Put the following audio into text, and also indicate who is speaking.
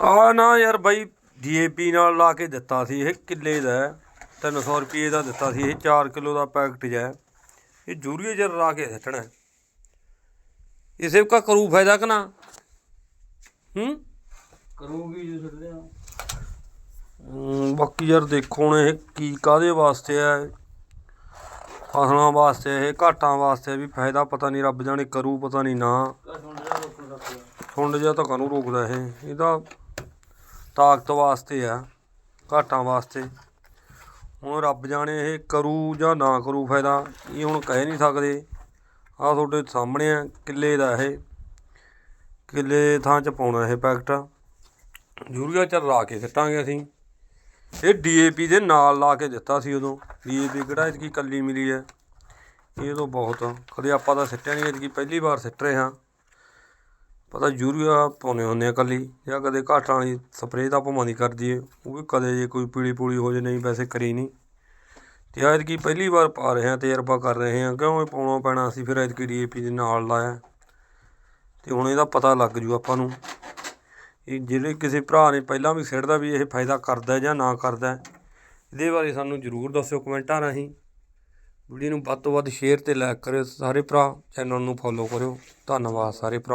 Speaker 1: ਆ ਨਾ ਯਾਰ ਬਾਈ ਡੀਏਪੀ ਨਾਲ ਲਾ ਕੇ ਦਿੱਤਾ ਸੀ ਇਹ ਕਿੱਲੇ ਦਾ ਹੈ। 300 ਰੁਪਏ ਦਾ ਦਿੱਤਾ ਸੀ ਇਹ 4 ਕਿਲੋ ਦਾ ਪੈਕਟ ਹੈ। ਇਹ ਜੂਰੀਏ ਜਰ ਲਾ ਕੇ ਸਿੱਟਣਾ। ਇਸੇ ਕਾ ਕਰੂ ਫਾਇਦਾ ਕਿ ਨਾ? ਹੂੰ?
Speaker 2: ਕਰੂਗੀ ਜੇ ਛੱਡਦੇ ਆ।
Speaker 1: ਬਾਕੀ ਯਾਰ ਦੇਖੋ ਹੁਣ ਇਹ ਕੀ ਕਾਦੇ ਵਾਸਤੇ ਹੈ ਫਸਲਾਂ ਵਾਸਤੇ ਇਹ ਘਾਟਾਂ ਵਾਸਤੇ ਵੀ ਫਾਇਦਾ ਪਤਾ ਨਹੀਂ ਰੱਬ ਜਾਣੇ ਕਰੂ ਪਤਾ ਨਹੀਂ ਨਾ।
Speaker 2: ਜਾ
Speaker 1: ਸੁੰਡ ਜਿਹਾ ਤਾਂ ਕਾਹਨੂੰ ਰੋਕਦਾ ਇਹ? ਇਹਦਾ ਤਾਕਤ ਵਾਸਤੇ ਆ, ਘਾਟਾਂ ਵਾਸਤੇ। ਹੁਣ ਰੱਬ ਜਾਣੇ ਇਹ ਕਰੂ ਜਾਂ ਨਾ ਕਰੂ ਫਾਇਦਾ, ਇਹ ਹੁਣ ਕਹਿ ਨਹੀਂ ਸਕਦੇ। ਆ ਤੁਹਾਡੇ ਸਾਹਮਣੇ ਆ, ਕਿੱਲੇ ਦਾ ਇਹ। ਕਿੱਲੇ ਥਾਂ ਚ ਪਾਉਣਾ ਇਹ ਪੈਕਟ। ਯੂਰੀਆ ਚ ਲਾ ਕੇ ਸਿੱਟਾਂਗੇ ਅਸੀਂ। ਇਹ ਡੀਏਪੀ ਦੇ ਨਾਲ ਲਾ ਕੇ ਦਿੱਤਾ ਸੀ ਉਦੋਂ। ਡੀਏਪੀ ਕਿਹੜਾ ਇਤਕੀ ਕੱਲੀ ਮਿਲੀ ਹੈ। ਇਹ ਤੋਂ ਬਹੁਤ ਕਦੇ ਆਪਾਂ ਤਾਂ ਸਿੱਟਿਆ ਨਹੀਂ ਇਤਕੀ ਪਹਿਲੀ ਵਾਰ ਸਿੱਟ ਰਹੇ ਹਾਂ। ਪਤਾ ਯੂਰੀਆ ਪਾਉਂਦੇ ਹੁੰਦੇ ਹਾਂ ਇਕੱਲੀ, ਜਾਂ ਕਦੇ ਘਾਟਾਂ ਵਾਲੀ ਸਪਰੇਅ ਤਾਂ ਭਾਵੇਂ ਦੀ ਕਰ ਦਈਏ ਉਹ ਵੀ ਕਦੇ ਜੇ ਕੋਈ ਪੀਲੀ ਪੂਲੀ ਹੋ ਜੇ, ਨਹੀਂ ਵੈਸੇ ਕਰੀ ਨਹੀਂ। ਅਤੇ ਐਤਕੀ ਪਹਿਲੀ ਵਾਰ ਪਾ ਰਹੇ ਹਾਂ, ਤਜਰਬਾ ਕਰ ਰਹੇ ਹਾਂ, ਕਿਉਂ ਇਹ ਪਾਉਣਾ ਪੈਣਾ ਸੀ ਫਿਰ ਐਤਕੀ ਡੀ ਏ ਪੀ ਦੇ ਨਾਲ ਲਾਇਆ। ਅਤੇ ਹੁਣ ਇਹਦਾ ਪਤਾ ਲੱਗ ਜੂ ਆਪਾਂ ਨੂੰ ਇਹ ਜਿਹੜੇ ਕਿਸੇ ਭਰਾ ਨੇ ਪਹਿਲਾਂ ਵੀ ਸਿੱਟਦਾ ਵੀ ਇਹ ਫਾਇਦਾ ਕਰਦਾ ਜਾਂ ਨਾ ਕਰਦਾ, ਇਹਦੇ ਬਾਰੇ ਸਾਨੂੰ ਜ਼ਰੂਰ ਦੱਸਿਓ ਕਮੈਂਟਾਂ ਰਾਹੀਂ। ਵੀਡੀਓ ਨੂੰ ਵੱਧ ਤੋਂ ਵੱਧ ਸ਼ੇਅਰ ਤੇ ਲਾਈਕ ਕਰਿਓ, ਸਾਰੇ ਭਰਾ ਚੈਨਲ ਨੂੰ ਫੋਲੋ ਕਰਿਓ। ਧੰਨਵਾਦ ਸਾਰੇ ਭਰਾ